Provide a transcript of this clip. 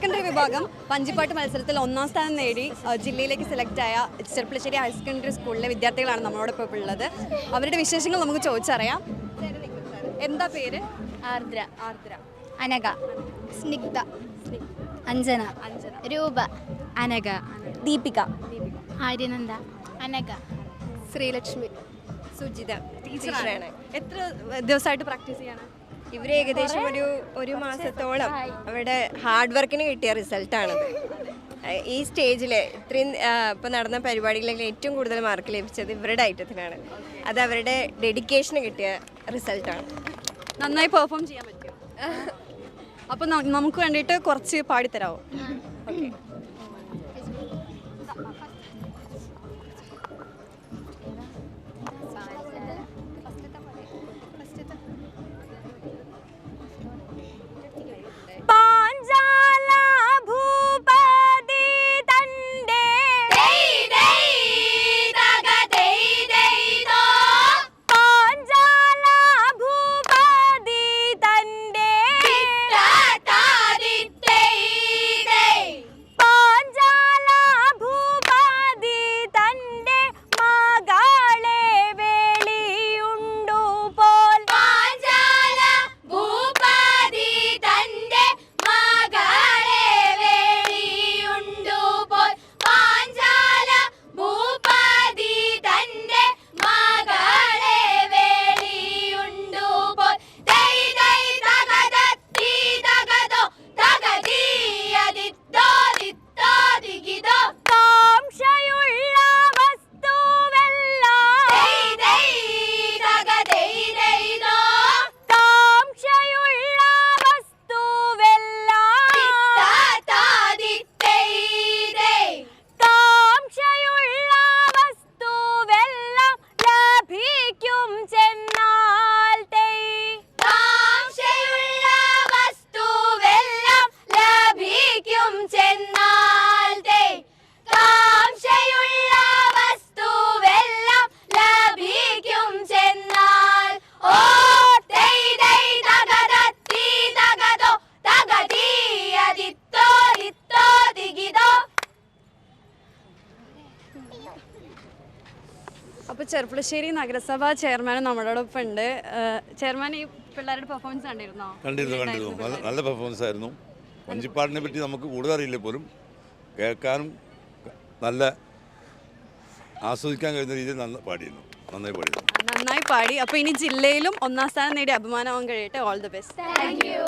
Secondary വിഭാഗം പഞ്ചിപ്പാട്ട് മത്സരത്തിൽ ഒന്നാം സ്ഥാനം നേടി ജില്ലയിലേക്ക് സെലക്ട് ആയ ചെർപ്പളശ്ശേരി ഹയർ സെക്കൻഡറി സ്കൂളിലെ വിദ്യാർത്ഥികളാണ് നമ്മളോടൊപ്പം ഇപ്പോൾ ഉള്ളത്. അവരുടെ വിശേഷങ്ങൾ നമുക്ക് ചോദിച്ചറിയാം. എന്താ പേര്? ആർദ്ര. ആർദ്ര. അനക സ്നിഗ്ധ. അഞ്ജന. അഞ്ജന. രൂപ. അനക ദീപിക. ആര്യനന്ദ. അനഘ. ശ്രീലക്ഷ്മി. സുജിത. ടീച്ചറാണ്. എത്ര ദിവസമായിട്ട് പ്രാക്ടീസ് ചെയ്യണം? ഇവർ ഏകദേശം ഒരു ഒരു മാസത്തോളം അവരുടെ ഹാർഡ് വർക്കിന് കിട്ടിയ റിസൾട്ടാണ് ഈ സ്റ്റേജിൽ ഇത്രയും ഇപ്പോൾ നടന്ന പരിപാടികളിൽ ഏറ്റവും കൂടുതൽ മാർക്ക് ലഭിച്ചത് ഇവരുടെ ഐറ്റത്തിനാണ് അത് അവരുടെ ഡെഡിക്കേഷന് കിട്ടിയ റിസൾട്ടാണ് നന്നായി പെർഫോം ചെയ്യാൻ പറ്റും. അപ്പോൾ നമുക്ക് വേണ്ടിയിട്ട് കുറച്ച് പാടിത്തരാമോ ഓക്കെ അപ്പോൾ ചെർപ്പുളശ്ശേരി നഗരസഭാ ചെയർമാൻ നമ്മളോടൊപ്പം ഉണ്ട് ചെയർമാൻ ഈ പിള്ളേരുടെ പെർഫോമൻസ് കണ്ടിരുന്നോ? കണ്ടിരുന്നു കണ്ടിരുന്നു. നല്ല പെർഫോമൻസ് ആയിരുന്നു. വഞ്ചിപ്പാടിനെ പറ്റി നമുക്ക് കൂടുതൽ അറിയില്ല പോലും. കേൾക്കാനും നല്ല ആസ്വദിക്കാൻ കഴിയുന്ന രീതിയിൽ നല്ല പാടിയിരുന്നു. നന്നായി പാടിയിരുന്നു. നന്നായി പാടി. അപ്പോൾ ഇനി ജില്ലയിലും ഒന്നാം സ്ഥാനം നേടി അഭിമാനമാകാൻ കഴിയട്ടെ. All the best thank you